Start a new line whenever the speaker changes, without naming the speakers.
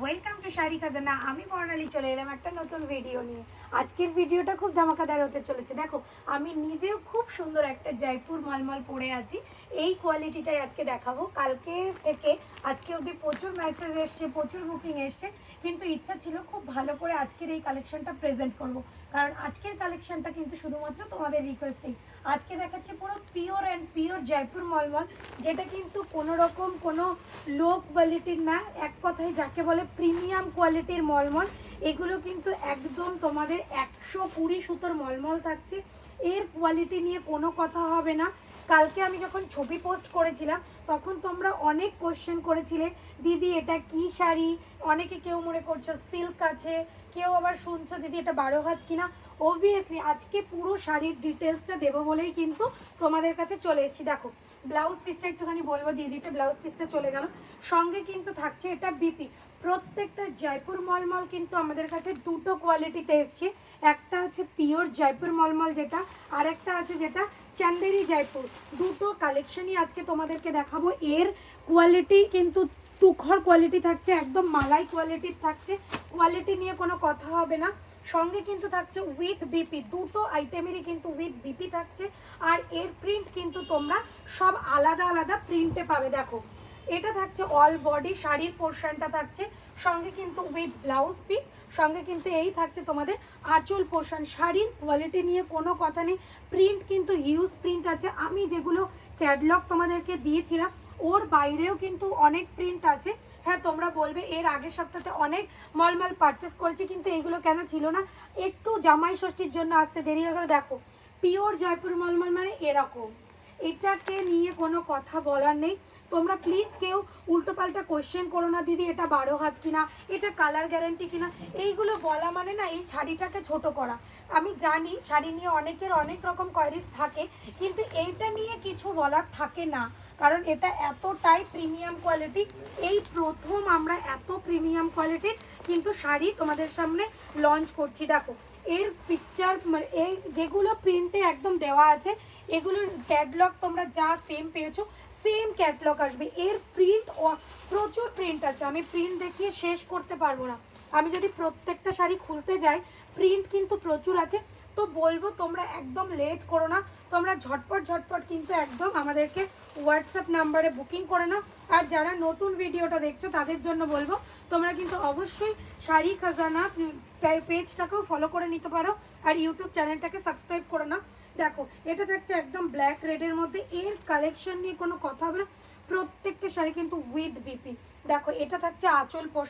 Welcome to sari খাজানা আমি বর্ণালী, চলে এলাম একটা নতুন ভিডিও নিয়ে। আজকের ভিডিওটা খুব ধামাকাদার হতে চলেছে। দেখো, আমি নিজেও খুব সুন্দর একটা জয়পুর মালমাল পরে আছি। এই কোয়ালিটিটাই আজকে দেখাবো। কালকে থেকে আজকে অবধি প্রচুর মেসেজ এসছে, প্রচুর বুকিং এসছে। কিন্তু ইচ্ছা ছিল খুব ভালো করে আজকের এই কালেকশনটা প্রেজেন্ট করব। কারণ আজকের কালেকশনটা কিন্তু শুধুমাত্র তোমাদের রিকোয়েস্টেই আজকে দেখাচ্ছে পুরো pure and pure Jaipur mulmul, যেটা কিন্তু কোনো রকম কোনো লো কোয়ালিটির না। এক কথায় যাকে বলে প্রিমিয়াম কোয়ালিটির মলমল। এগুলো কিন্তু একদম তোমাদের একশো কুড়ি সুতোর মলমল থাকছে। এর কোয়ালিটি নিয়ে কোনো কথা হবে না। কালকে আমি যখন ছবি পোস্ট করেছিলাম, তখন তোমরা অনেক কোশ্চেন করেছিলে, দিদি, এটা কি শাড়ি? অনেকে কেউ মনে করছ সিল্ক আছে, কেউ আবার শুনছো, দিদি, এটা বারো হাত কিনা? অবভিয়াসলি আজকে পুরো শাড়ির ডিটেলসটা দেবো বলেই কিন্তু তোমাদের কাছে চলে এসেছি। দেখো ব্লাউজ পিসটা একটুখানি বলব দিদিতে ব্লাউজ পিসটা চলে গেল। সঙ্গে কিন্তু থাকছে এটা বিপি প্রত্যেকটা জয়পুর মলমল কিন্তু আমাদের কাছে দুটো কোয়ালিটিতে এসছে। একটা আছে পিওর জয়পুর মলমল যেটা, আর একটা আছে যেটা চান্দেরি জয়পুর। দুটো কালেকশনই আজকে তোমাদেরকে দেখাবো। এর কোয়ালিটি কিন্তু তুখর কোয়ালিটি থাকছে, একদম মালাই কোয়ালিটির থাকছে। কোয়ালিটি নিয়ে কোনো কথা হবে না। সঙ্গে কিন্তু থাকছে উইথ বিপি দুটো আইটেমেরই কিন্তু উইথ বিপি থাকছে। আর এর প্রিন্ট কিন্তু তোমরা সব আলাদা আলাদা প্রিন্টে পাবে। দেখো এটা থাকছে অল বডি শাড়ির পোর্শনটা থাকছে, সঙ্গে কিন্তু উইথ ব্লাউজ পিস সঙ্গে কিন্তু এই থাকছে তোমাদের আঁচল পোর্শন শাড়ির কোয়ালিটি নিয়ে কোনো কথা নেই প্রিন্ট কিন্তু হিউজ প্রিন্ট আছে, আমি যেগুলো ক্যাটলগ তোমাদেরকে দিয়েছিলাম, ওর বাইরেও কিন্তু অনেক প্রিন্ট আছে হ্যাঁ তোমরা বলবে এর আগের সপ্তাহে অনেক মলমল পারচেস করেছি, কিন্তু এইগুলো কেন ছিল না, একটু জামাই ষষ্ঠীর জন্য আসতে দেরি হয়ে গেলো, দেখো পিওর জয়পুর মলমল মানে এরকম এটাকে নিয়ে কোনো কথা বলার নেই। তোমরা প্লিজ কেউ উল্টোপাল্টা কোশ্চেন করো না, দিদি, এটা বারো হাত কিনা, এটা কালার গ্যারান্টি কিনা, এইগুলো বলা মানে না এই শাড়িটাকে ছোট করা। আমি জানি শাড়ি নিয়ে অনেকের অনেক রকম কোয়ারিজ থাকে, কিন্তু এইটা নিয়ে কিছু বলার থাকে না, কারণ এটা এতটাই প্রিমিয়াম কোয়ালিটি এই প্রথম আমরা এত প্রিমিয়াম কোয়ালিটির কিন্তু শাড়ি তোমাদের সামনে লঞ্চ করছি। দেখো এর পিকচার মানে এই যেগুলো প্রিন্টে একদম দেওয়া আছে, এগুলোর ক্যাটলগ তোমরা যা সেম পেয়েছ সেম ক্যাটলগ আসবে। এর প্রিন্ট প্রচুর প্রিন্ট আছে। আমি প্রিন্ট দেখিয়ে শেষ করতে পারব না। আমি যদি প্রত্যেকটা শাড়ি খুলতে যাই প্রিন্ট কিন্তু প্রচুর আছে। তো বলব তোমরা একদম লেট করো না। তোমরা ঝটপট ঝটপট কিন্তু একদম আমাদেরকে হোয়াটসঅ্যাপ নাম্বারে বুকিং করে নাও। আর যারা নতুন ভিডিওটা দেখছ, তাদের জন্য বলব, তোমরা কিন্তু অবশ্যই শাড়ি, খাজানা পেজটাকেও ফলো করে নিতে পারো। আর ইউটিউব চ্যানেলটাকে সাবস্ক্রাইব করে নাও। দেখো, এটা থাকছে একদম ব্ল্যাক রেডের মধ্যে। এর কালেকশন নিয়ে কোনো কথা হবে না। প্রত্যেকটা শাড়ি কিন্তু উইথ বিপি দেখো, এটা থাকছে আঁচল